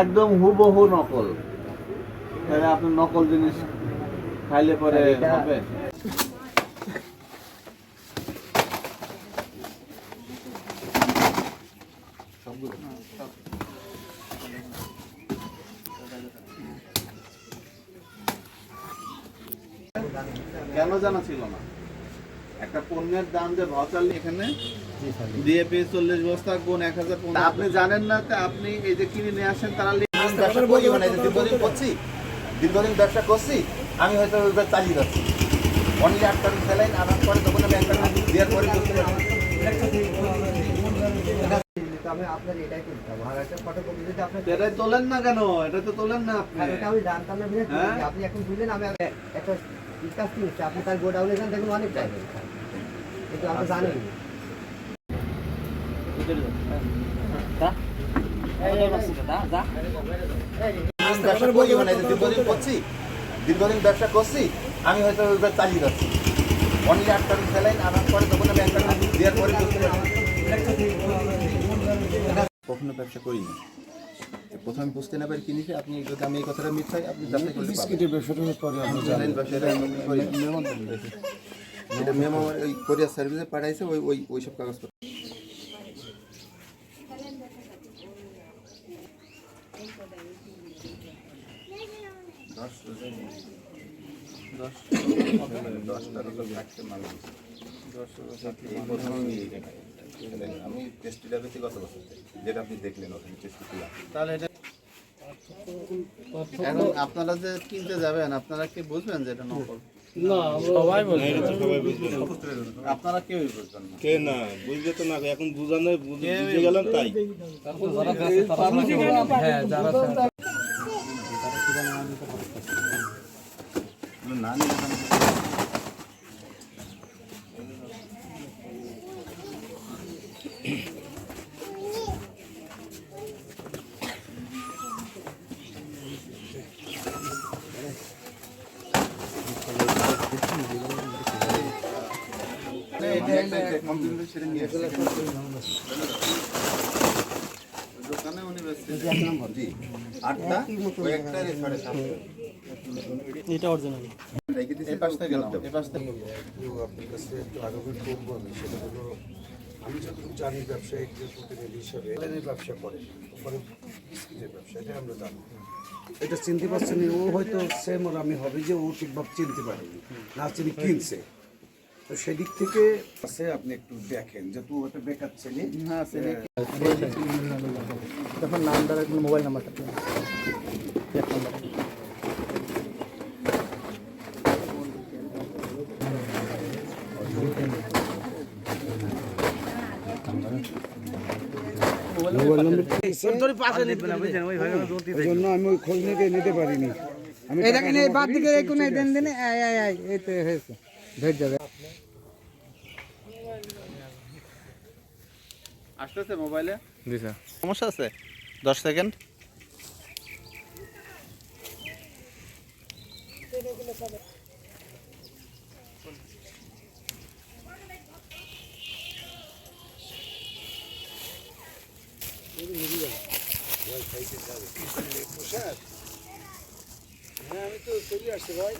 একদম হুবহু নকল। তাহলে আপনি নকল জিনিস খাইলে পরে হবে। কেন জানা ছিল না? একটা পণ্যের দাম যে ভাউচার এখানে ডিএপি চল্লিশ বস্তা গুণ এক হাজার আপনি জানেন না তা আপনি এই যে কিনে নিয়ে আসেন তারা ব্যবসা করি মানে দীর্ঘদিন করছি দীর্ঘদিন ব্যবসা করছি আমি হয়তো এবার চালিয়ে যাচ্ছি। অনলি আট টাকা স্যালাইন আনার পরে তখন আমি এক টাকা দেওয়ার পরে আপনার এটাই আর একটা ফটোকপি যদি আপনার এটাই তোলেন না কেন? এটা তো তোলেন না আপনি। আমি জানতাম না হ্যাঁ? আপনি এখন বুঝলেন আমি একটা কিনছি আপনি তার গোডাউনে যান দেখুন অনেক টাইম কিন্তু আপনি জানেন মানে দীর্ঘদিন করছি ব্যবসা করছি আমি হয়তো চালিয়ে যাচ্ছি। অনলি আট টাকা স্যালাইন আনার পরে তখন আমি এক টাকা দেওয়ার পরে কখনো ব্যবসা করিনি। প্রথমে বুঝতে না পারি কিনেছি আপনি যদি আমি এই কথাটা মিথ্যাই আপনি যাচাই করলে বিস্কিটের ব্যবসাটা পরে আমি জানেন ব্যবসাটা আমি করি এটা মেমো আমার ওই কোরিয়ার সার্ভিসে পাঠাইছে ওই ওই ওই সব কাগজপত্র। দশ দশ দশ টাকা থাকতে মানুষ আমি টেস্টি ডাবেতে গত বছর যেটা আপনি দেখলেন ওখানে টেস্টি তাহলে এটা এখন আপনারা যে কিনতে যাবেন আপনারা কি বুঝবেন যে এটা নকল? সবাই আপনারা কেউই বুঝবেন না। কে না? বুঝতে তো না এখন বুঝানো বুঝে গেলাম তাই। না নিলে কমপ্লিট নিয়ে আসছি দোকানে উনি জি। আটটা ওই একটা সাড়ে সাতটা। এটা অরিজিনাল এই পাশ থেকে ফেরত এই পাশ থেকে আপনার কাছে একটু আগ্রহ করব আমি সেটা হলো আমি যতটুকু জানি ব্যবসায়িক প্রতিনিধি হিসাবে ব্যবসা করে ওখানে বিস্কিটের ব্যবসা এটা আমরা জানি। এটা চিনতে পারছেন না, ও হয়তো সেম ওর আমি হবে যে ও ঠিকভাবে চিনতে পারেনি। না চিনি কিনছে। তো সেদিক থেকে আছে আপনি একটু দেখেন যে তুই একটা বেকার ছেলে। হ্যাঁ চিনি। তখন নামটা মোবাইল নাম্বারটা ওই জন্য আমি ওই খোঁজ নিতে নিতে পারিনি। আমি এটা কিনে বাদ দিকে এই কোনে দেন দেন আই আই আই এই তো হয়েছে। ধরে যাবে আসতেছে মোবাইলে? সমস্যা আছে? দশ সেকেন্ড। হ্যাঁ আমি তো চলে আসছি ভাই।